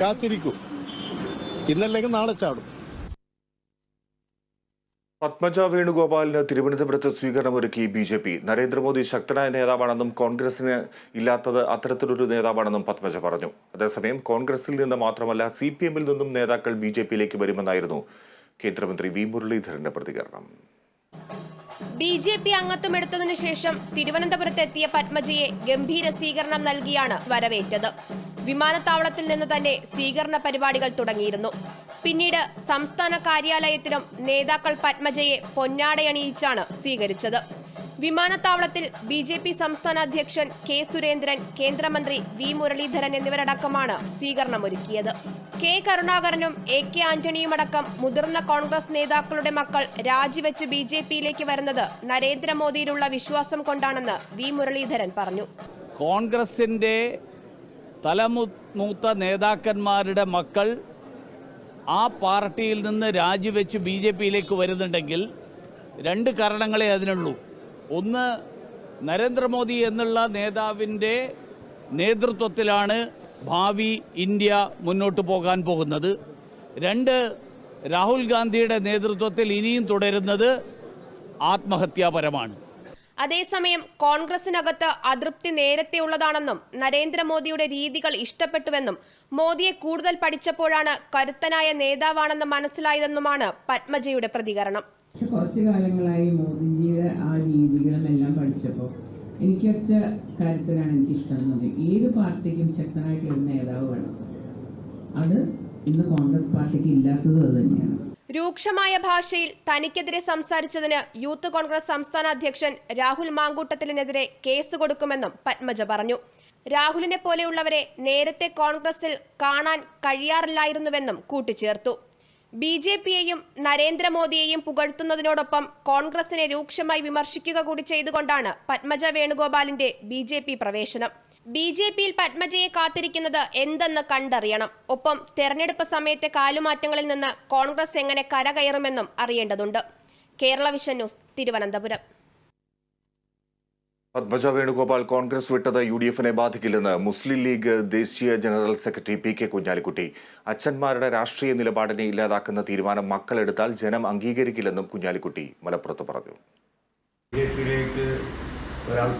കാത്തിരിക്കൂ. ഇന്നല്ലെങ്കിൽ നാളെ ചാടും. പത്മജ വേണുഗോപാലിന് തിരുവനന്തപുരത്ത് സ്വീകരണമൊരുക്കി ബി ജെ പി. നരേന്ദ്രമോദി ശക്തനായ നേതാവാണെന്നും കോൺഗ്രസിന് ഇല്ലാത്തത് അത്തരത്തിലൊരു നേതാവാണെന്നും പത്മജ പറഞ്ഞു. അതേസമയം കോൺഗ്രസിൽ നിന്ന് മാത്രമല്ല സി പി എമ്മിൽ നിന്നും നേതാക്കൾ ബി ജെ പിയിലേക്ക് വരുമെന്നായിരുന്നു കേന്ദ്രമന്ത്രി വി മുരളീധരന്റെ പ്രതികരണം. ബി ജെ പി അംഗത്വം എടുത്തതിനു ശേഷം തിരുവനന്തപുരത്ത് എത്തിയ പത്മജയെ ഗംഭീര സ്വീകരണം നൽകിയാണ് വരവേറ്റത്. വിമാനത്താവളത്തിൽ നിന്ന് തന്നെ സ്വീകരണ പരിപാടികൾ തുടങ്ങിയിരുന്നു. പിന്നീട് സംസ്ഥാന കാര്യാലയത്തിലും നേതാക്കൾ പത്മജയെ പൊന്നാടയണിയിച്ചാണ് സ്വീകരിച്ചത്. വിമാനത്താവളത്തിൽ ബി ജെ പി സംസ്ഥാന അധ്യക്ഷൻ കെ സുരേന്ദ്രൻ കേന്ദ്രമന്ത്രി വി മുരളീധരൻ എന്നിവരടക്കമാണ് സ്വീകരണമൊരുക്കിയത്. കെ കരുണാകരനും എ കെ ആന്റണിയുമടക്കം മുതിർന്ന കോൺഗ്രസ് നേതാക്കളുടെ മക്കൾ രാജിവെച്ച് ബി ജെ പിയിലേക്ക് വരുന്നത് നരേന്ദ്രമോദിയിലുള്ള വിശ്വാസം കൊണ്ടാണെന്ന് വി മുരളീധരൻ പറഞ്ഞു. കോൺഗ്രസിന്റെ മൂത്ത നേതാക്കന്മാരുടെ മക്കൾ ആ പാർട്ടിയിൽ നിന്ന് രാജിവെച്ച് ബി ജെ പിയിലേക്ക് വരുന്നുണ്ടെങ്കിൽ രണ്ട് കാരണങ്ങളെ അതിനുള്ളൂ. ഒന്ന് നരേന്ദ്രമോദി എന്നുള്ള നേതാവിന്റെ നേതൃത്വത്തിലാണ് ഭാവി ഇന്ത്യ മുന്നോട്ട് പോകാൻ പോകുന്നത്. രണ്ട് രാഹുൽ ഗാന്ധിയുടെ നേതൃത്വത്തിൽ ഇനിയും തുടരുന്നത് ആത്മഹത്യാപരമാണ്. അതേസമയം കോൺഗ്രസിനകത്ത് അതൃപ്തി നേരത്തെയുള്ളതാണെന്നും നരേന്ദ്രമോദിയുടെ രീതികൾ ഇഷ്ടപ്പെട്ടുവെന്നും മോദിയെ കൂടുതൽ പഠിച്ചപ്പോഴാണ് കരുത്തനായ നേതാവാണെന്ന് മനസ്സിലായതെന്നുമാണ് പത്മജയുടെ പ്രതികരണം. കുറച്ചു കാലങ്ങളായി മോദിജിയുടെ ആ രീതികളും എല്ലാം പഠിച്ചപ്പോൾ എനിക്കൊറ്റ കരുത്തനാണ് എനിക്ക് ഇഷ്ടം ഏത് പാർട്ടിക്കും ശക്തനായിട്ടുള്ള നേതാവ് വേണം. അത് ഇന്ന് കോൺഗ്രസ് പാർട്ടിക്ക് ഇല്ലാത്തതും അത് തന്നെയാണ്. രൂക്ഷമായ ഭാഷയിൽ തനിക്കെതിരെ സംസാരിച്ചതിന് യൂത്ത് കോൺഗ്രസ് സംസ്ഥാന അധ്യക്ഷൻ രാഹുൽ മാങ്കൂട്ടത്തിലിനെതിരെ കേസ് കൊടുക്കുമെന്നും പത്മജ പറഞ്ഞു. രാഹുലിനെ പോലെയുള്ളവരെ നേരത്തെ കോൺഗ്രസിൽ കാണാൻ കഴിയാറില്ലായിരുന്നുവെന്നും കൂട്ടിച്ചേർത്തു. ബി ജെ പിയെയും നരേന്ദ്രമോദിയെയും പുകഴ്ത്തുന്നതിനോടൊപ്പം കോൺഗ്രസിനെ രൂക്ഷമായി വിമർശിക്കുക കൂടി ചെയ്തുകൊണ്ടാണ് പത്മജ വേണുഗോപാലിന്റെ ബി പ്രവേശനം. ബി ജെ പിയിൽ പത്മജയെ കാത്തിരിക്കുന്നത് എന്തെന്ന് കണ്ടറിയണം. ഒപ്പം തെരഞ്ഞെടുപ്പ് സമയത്തെ കാലുമാറ്റങ്ങളിൽ നിന്ന് കോൺഗ്രസ് എങ്ങനെ കരകയറുമെന്നും അറിയേണ്ടതുണ്ട്. Kerala Vision News Thiruvananthapuram. Padmaja Venugopal Congress വിട്ടത് യു ഡി എഫിനെ ബാധിക്കില്ലെന്ന് മുസ്ലിം ലീഗ് ദേശീയ general secretary P K Kunhalikutty. അച്ഛന്മാരുടെ രാഷ്ട്രീയ നിലപാടിനെ ഇല്ലാതാക്കുന്ന തീരുമാനം മക്കളെടുത്താൽ ജനം അംഗീകരിക്കില്ലെന്നും കുഞ്ഞാലിക്കുട്ടി മലപ്പുറത്ത് പറഞ്ഞു.